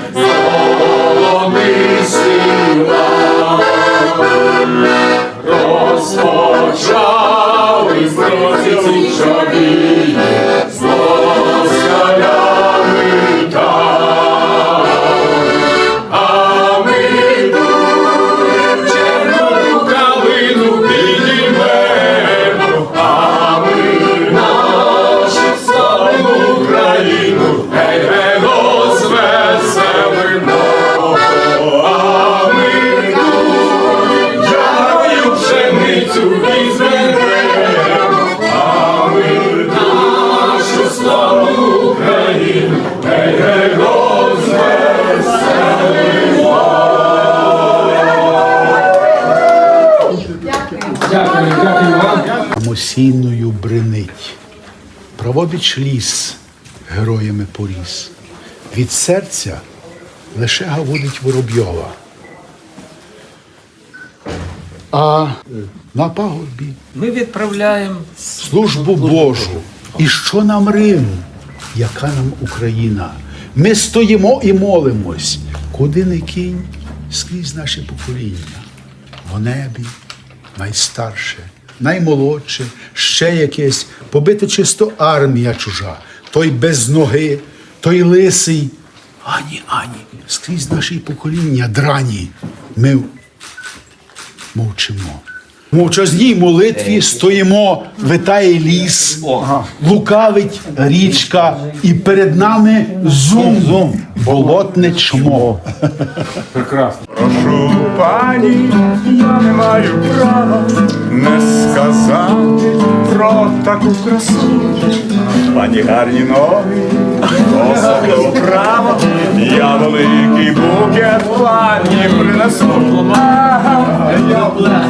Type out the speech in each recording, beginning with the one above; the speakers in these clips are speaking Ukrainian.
Yeah. Самосійною бренить. Правобіч ліс героями поріс. Від серця лише гавудить Воробйова. А на пагорбі Ми відправляємо службу Божу. І що нам Рим? Яка нам Україна? Ми стоїмо і молимось. Куди не кинь скрізь наше покоління. В небі найстарше, наймолодше, ще якесь, побита чисто армія чужа, той без ноги, той лисий. Ані, ані, скрізь наші покоління драні. Ми мовчимо. В мовчазній молитві стоїмо, витає ліс, лукавить річка, і перед нами зум болотне чмо. прекрасно. Прошу пані, я не маю права не сказати про таку красу. Пані гарні ноги, особливо право, я великий букет пані принесу.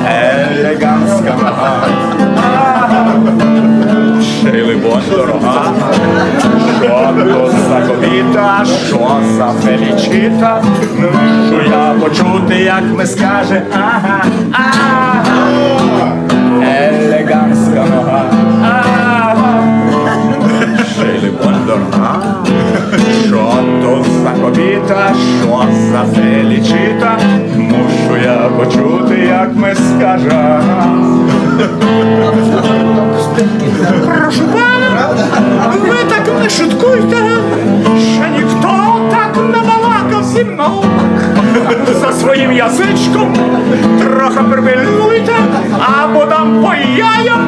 Елегантська нога. Ще й либонь дорога. Що то за ковіта, що за фелічіта, що я почути, як ми скаже, ага, ага, елегантська нога, ага, либонь дорога, що то за ковіта, що за фелічіта, мушу я почути, як ми скажемо. Прошу пана, ви так не шуткуйте, ще ніхто так не балакав зі мною. За своїм язичком трохи припильнуйте, або дам по яям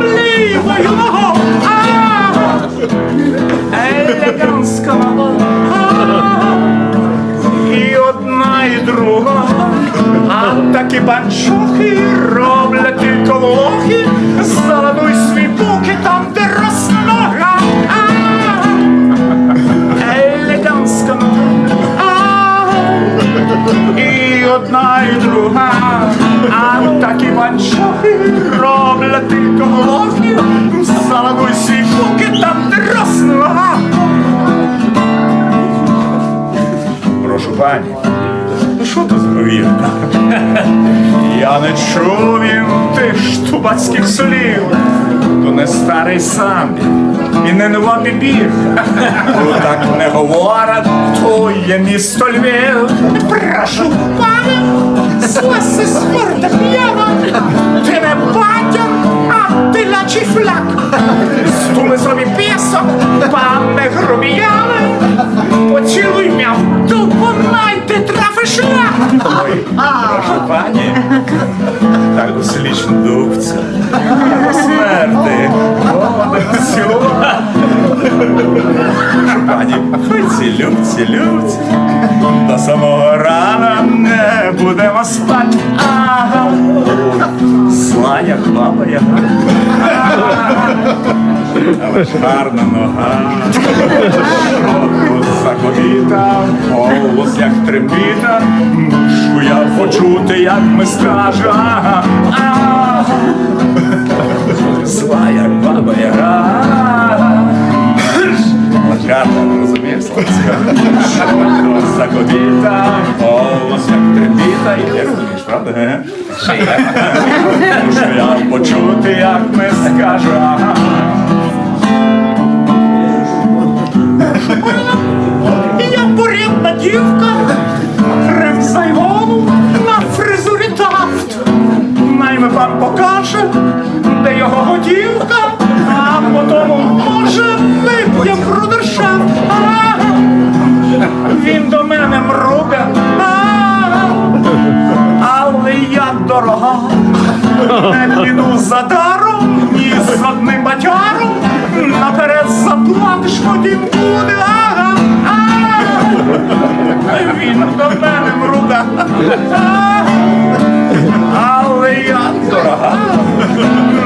банчохи роблять тільки лохи, заладуй свій буки там, де роснога. Елегантська. І одна, і друга, а такі банчохи роблять тільки лохи, заладуй свій буки там, де роснога. Прошу пані, то? Я не чув він тих штубацьких слів, то не старий самбі і не нова. Ну так не говорять, то є місто Львів. Прошу пані, зласи смерта п'яна, ти не батя, а ти лячий фляк. Стули собі пісок, пане грубіяни, поцілуй м'я в дупу, трафи шлях. Ой, прошу пані, так дослічно дубця, смерти, цілувати. Прошу пані, хай цілюб, цілюб, до самого рана не будемо спати. Ага, баба яга. Але ж гарна нога, заковіта, голос як трембіта, мушу я почути, як ми ага. Зла як баба яга. Але гарна, розумієш, Славська? Заковіта, голос як трембіта, і ти розумієш, правда?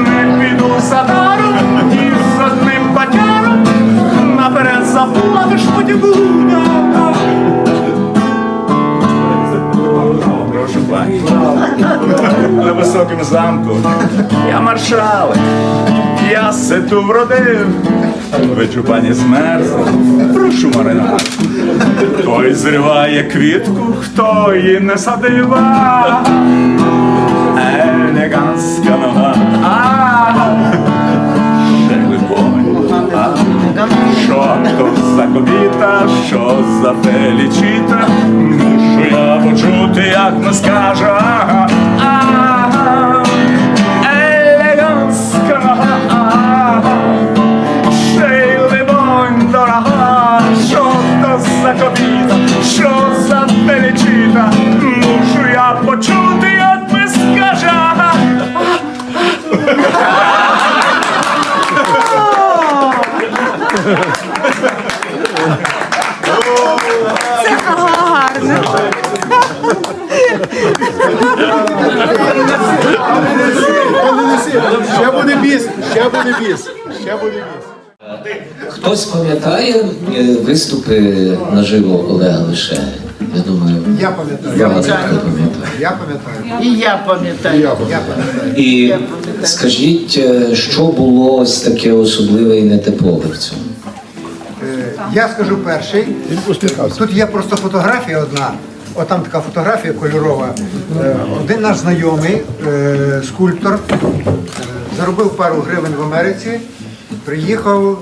Не піду за даром і з одним батяром. Наперед заплатиш потім буде. Прошу пані. На високому замку я маршалик, я сету вродив. Ви чупані змерзли, прошу марина. Той зриває квітку, хто її не садива. Елегантська нога. Що то за кобіта, що за фелічіта? Мушу Ще буде біс, ще буде біс, ще буде біс. Хтось пам'ятає е, виступи наживо Олега лише? Я думаю, Я пам'ятаю. хто пам'ятає. Я пам'ятаю. І я пам'ятаю. Я пам'ятаю. І скажіть, е, що було ось таке особливе і нетипове в цьому? Е, Я скажу перший. Тут є просто фотографія одна. От там така фотографія кольорова. Е, Один наш знайомий, е, скульптор, е, заробив пару гривень в Америці, приїхав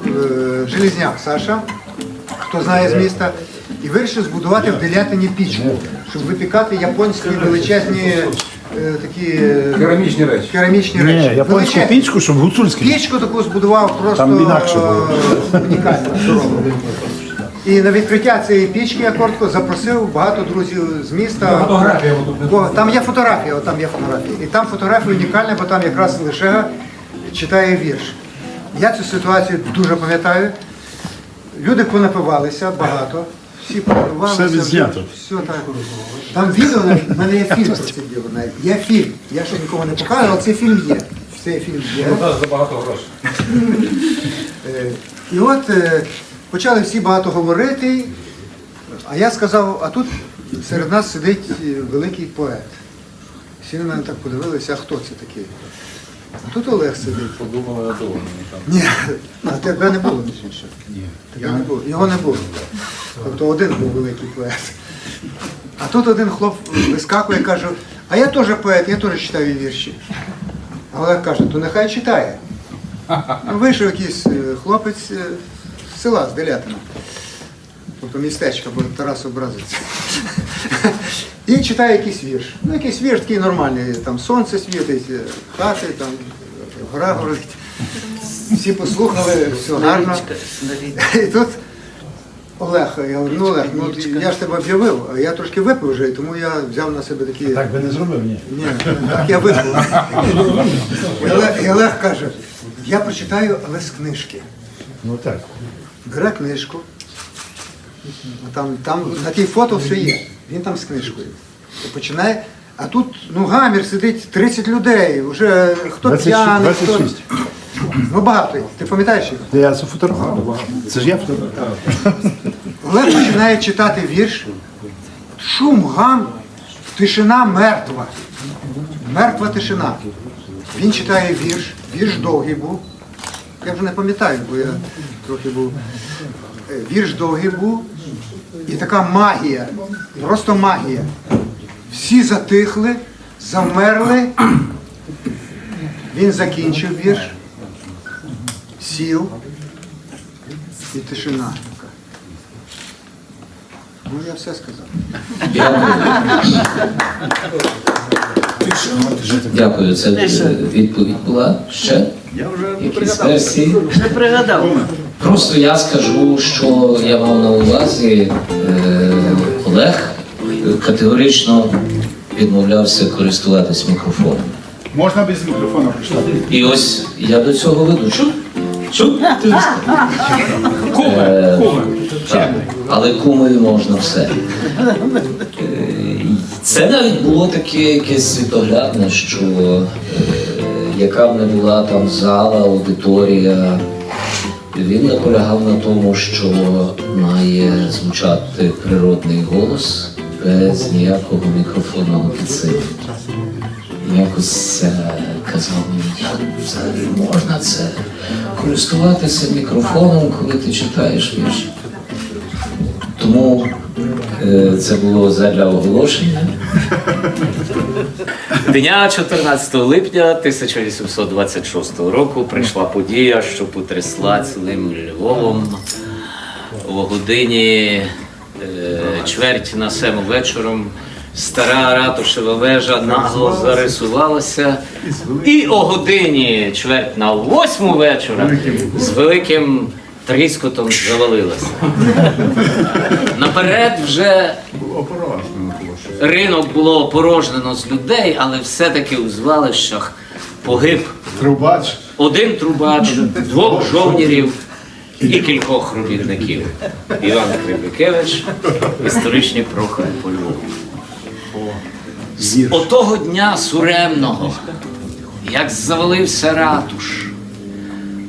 Железняк Саша, хто знає з міста, і вирішив збудувати в Делятині пічку, щоб випікати японські величезні такі Керамічні речі. керамічні Ні, речі. японську Величезні. пічку, щоб гуцульський. Пічку таку збудував просто Там інакше було. е, унікально. І на відкриття цієї пічки я коротко запросив багато друзів з міста. Фотографія. Бо там є фотографія, от там є фотографія. І там фотографія унікальна, бо там якраз Лишега читає вірш. Я цю ситуацію дуже пам'ятаю. Люди понапивалися багато, всі понапивалися. Все відзнято. Все так. Там відео, в мене є фільм про це діло навіть. Є фільм. Я ще нікому не показував, але цей фільм є. Цей фільм є. За багато грошей. Е, І от е, почали всі багато говорити, а я сказав, а тут серед нас сидить е, великий поет. Всі на мене так подивилися, а хто це такий? А тут Олег сидить. Подумали, надумали. Ні, а тебе не було між іншим. Ні. Тебе не було. Його не було. Тобто один був великий поет. А тут один хлоп вискакує і каже, а я теж поет, я теж читаю вірші. А Олег каже, то нехай читає. Ну, Вийшов якийсь е, хлопець е, села, з Делятина. Тобто містечка, бо Тарас образиться. І читає якийсь вірш. Ну, якийсь вірш такий нормальний, там сонце світить, хати, там гора горить. Всі послухали, все гарно. І тут Олег, я говорю, ну Олег, ну я ж тебе об'явив, а я трошки випив вже, і тому я взяв на себе такі. Так би не зробив, ні. Ні, так я випив. І Олег, і Олег каже, я прочитаю, але з книжки. Ну так. Бере книжку. Там, там на тій фото все є. Він там з книжкою. І починає. А тут ну, гамір сидить 30 людей, вже хто 26, п'яний, хто. 26. Ну багато. їх. Ти пам'ятаєш їх? Я це фотографував. Це ж я фотографував. Олег починає читати вірш. Шум, гам, тишина мертва. Мертва тишина. Він читає вірш, вірш довгий був. Я вже не пам'ятаю, бо я трохи був. Е, Вірш довгий був. І така магія, просто магія. Всі затихли, замерли. Він закінчив вірш, сів і тишина. Ну, я все сказав. Дякую. Це е, відповідь була ще. Якісь версії. Не пригадав. Просто я скажу, що я мав на увазі. Е, Олег категорично відмовлявся користуватись мікрофоном. Можна без мікрофона прочитати. І ось я до цього веду. Чу? Чу? Ж- Е, але кумові можна все. Е, Це навіть було таке якесь світоглядне, що е, яка б не була там зала, аудиторія, він наполягав на тому, що має звучати природний голос без ніякого мікрофонного підсилення. Якось казав мені, як взагалі можна це користуватися мікрофоном, коли ти читаєш вірші. Тому е, це було задля оголошення. Дня 14 липня 1826 року прийшла подія, що потрясла цілим Львовом о годині е, чверть на сему вечором. Стара ратушева вежа нагло зарисувалася, і о годині чверть на восьму вечора з великим тріскотом завалилася. Наперед вже ринок було опорожнено з людей, але все-таки у звалищах погиб Трубач. один трубач, двох жовнірів і кількох робітників. Іван Крибикевич, історичні прохори по Львову. З отого дня суремного, як завалився ратуш,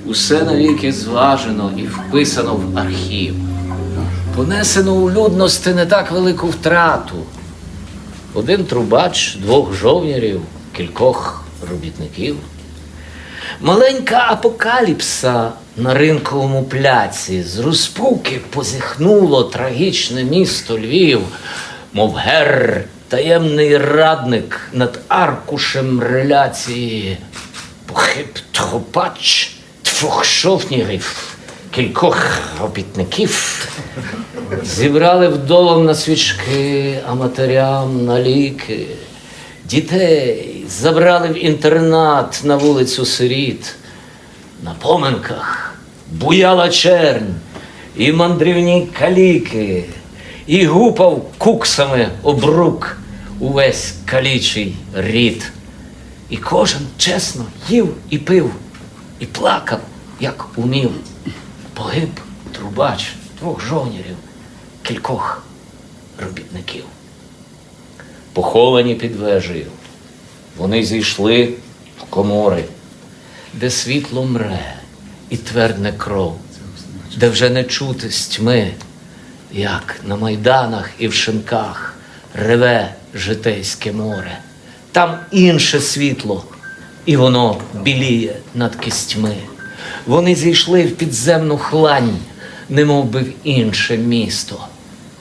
усе навіки зважено і вписано в архів. Понесено у людності не так велику втрату. Один трубач, двох жовнірів, кількох робітників. Маленька апокаліпса на ринковому пляці з розпуки позіхнуло трагічне місто Львів, мов гер, таємний радник над аркушем реляції. Похиб трубач, двох жовнірів, кількох робітників. Зібрали вдовам на свічки, а матерям на ліки. Дітей забрали в інтернат на вулицю Сиріт. На поминках буяла чернь, і мандрівні каліки, і гупав куксами обрук увесь калічий рід. І кожен чесно їв і пив, і плакав, як умів. Погиб трубач двох жовнірів, кількох робітників. Поховані під вежею. Вони зійшли в комори, де світло мре і твердне кров, де вже не чути з тьми, як на майданах і в шинках реве житейське море. Там інше світло, і воно біліє над кістьми. Вони зійшли в підземну хлань, немов би в інше місто.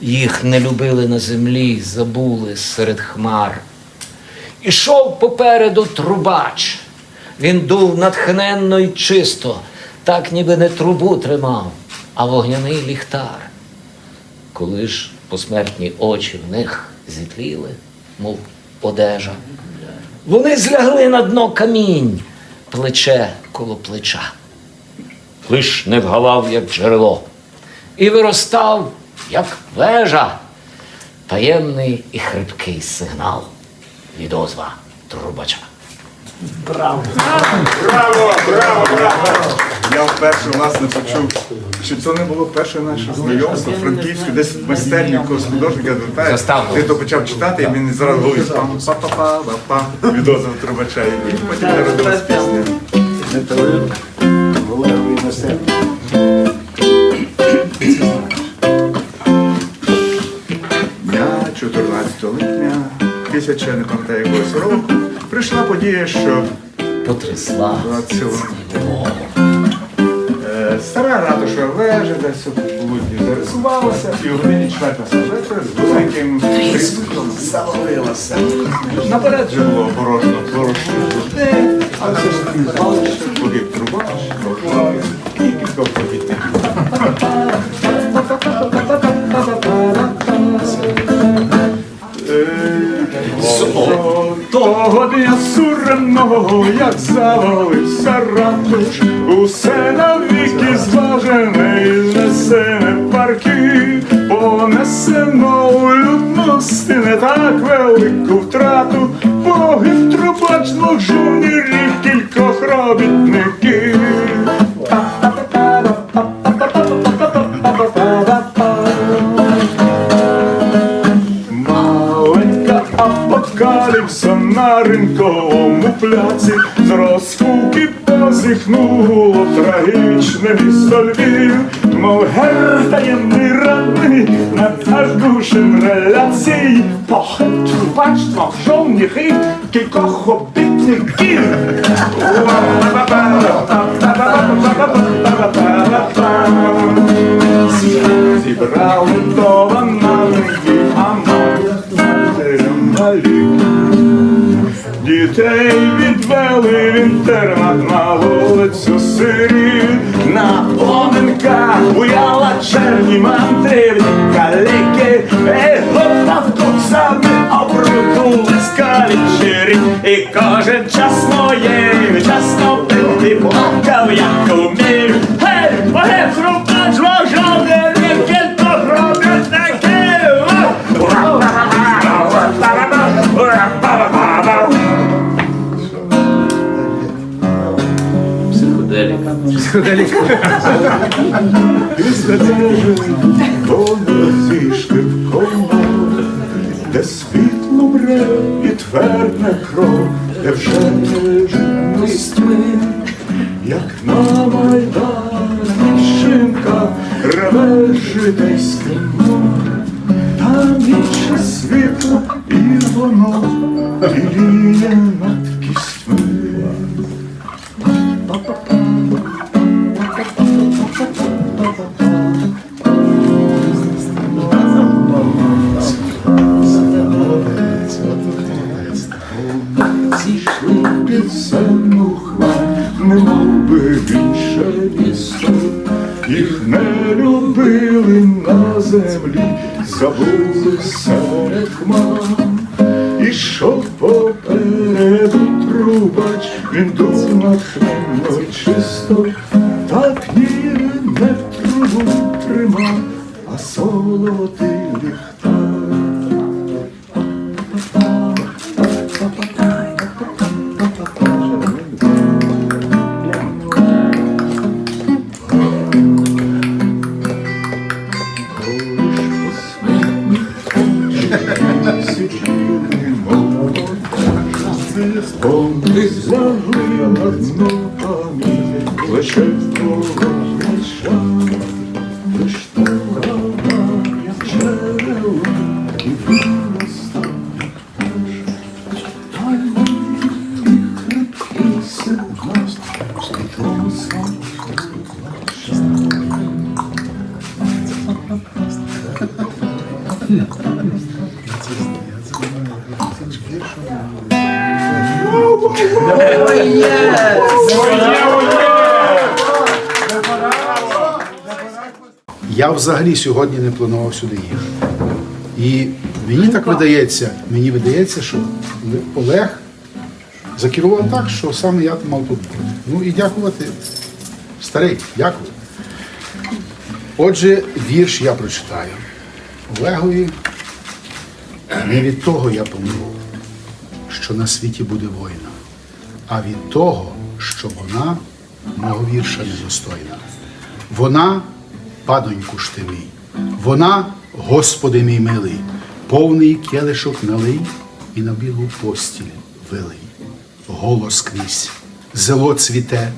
Їх не любили на землі, забули серед хмар. Ішов попереду трубач. Він дув натхненно й чисто, так ніби не трубу тримав, а вогняний ліхтар. Коли ж посмертні очі в них зітліли, мов одежа, вони злягли на дно камінь, плече коло плеча. Лиш не вгалав, як джерело, і виростав, як вежа, таємний і хрипкий сигнал від озва трубача. Браво, браво, браво! Я вперше власне почув, що це не було перше наше знайомство в Франківську, десь в майстерні якогось художника звертає. Ти то почав читати, і він зразу говорив пам па па па па па відозов трубача. І потім народилась пісня. Дня 14 липня, тисяча не пам'ятаю якогось року, прийшла подія, що Потрясла. ціла. Е, Стара ратушова вежа десь у полудні зарисувалася, і у годині чверта вечора з великим тріском завалилася. Наперед же було порожно порожньо людей, а все ж таки погиб трубач, поклав і кількох робітників. Того суреного, як завалився ратуш, усе навіки зважене і знесене парки, понесено у людності не так велику втрату, погиб трубач двох жовнірів, кількох робітників. Двох жовніхів, кількох обітників. Зібрали до ваннанки, а малі. Дітей відвели в інтернат на вулицю Сирі, на поминках буяла черні мандрівні каліки, і гопавкусами обрутули скалічері, і кожен часно їв, часно пив і плакав, як умів. Гей, богець, рубач, вожовне, ріки, то робітників! Психоделік. Після цього зійшли в коло, де світло бре і твердне кров, де вже не житність ми, як на майдані шинка реве житейське море, там інше світло, і воно тіліє над забули серед хмар. Ішов попереду трубач, він дув натхненно чисто, так ніби не трубу тримав, а солодий взагалі сьогодні не планував сюди їхати. І мені так видається, мені видається, що Олег закерував так, що саме я мав тут бути. Ну і дякувати. Старий, дякую. Отже, вірш я прочитаю. Олегові не від того я помру, що на світі буде війна, а від того, що вона мого вірша недостойна. Вона, падоньку ж ти мій, вона, Господи мій милий, повний келишок налий і на білу постіль вилий. Голос крізь, зело цвіте,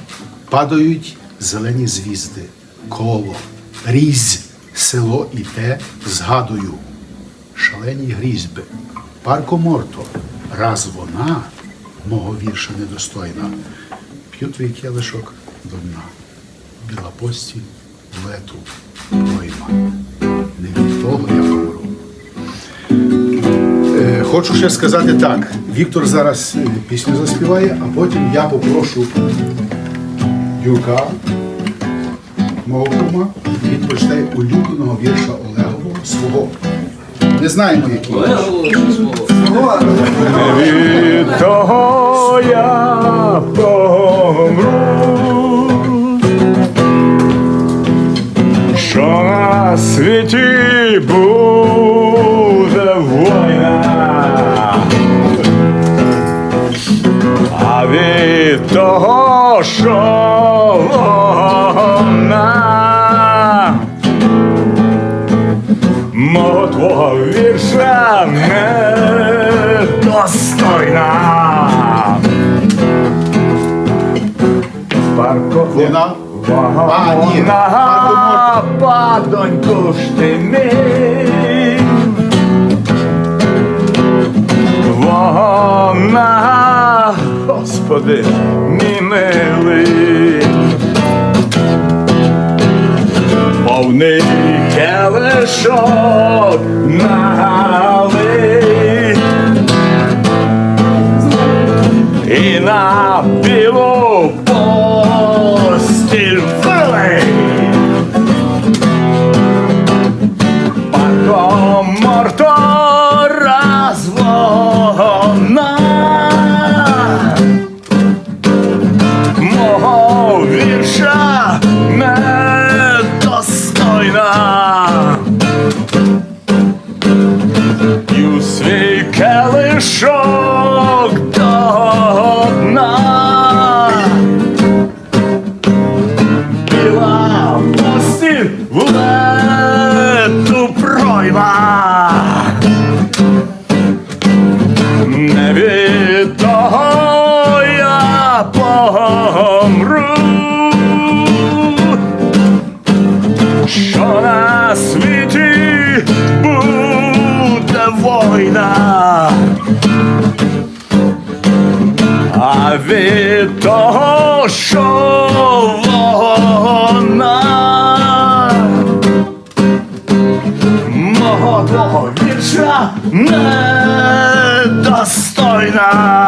падають зелені звізди, коло, різь, село і те згадую, шалені грізьби, парко морто, раз вона мого вірша недостойна, п'ю твій келишок до дна, біла постіль, лету, пойма. Не від того я помру. Е, Хочу ще сказати так. Віктор зараз е, пісню заспіває, а потім я попрошу Юрка, мого кума, він прочитає улюбленого вірша Олегового свого. Не знаємо, який. Від того я помру, світі буде війна, а від того, що вона мого твого вірша недостойна. Парко Вона? Вона, А, ні. вона, падоньку ж ти мій. Вона, Господи, мій милий, повний келишок в пройма. Не від того я помру, що на світі буде війна. А від того, що твого вірша недостойна.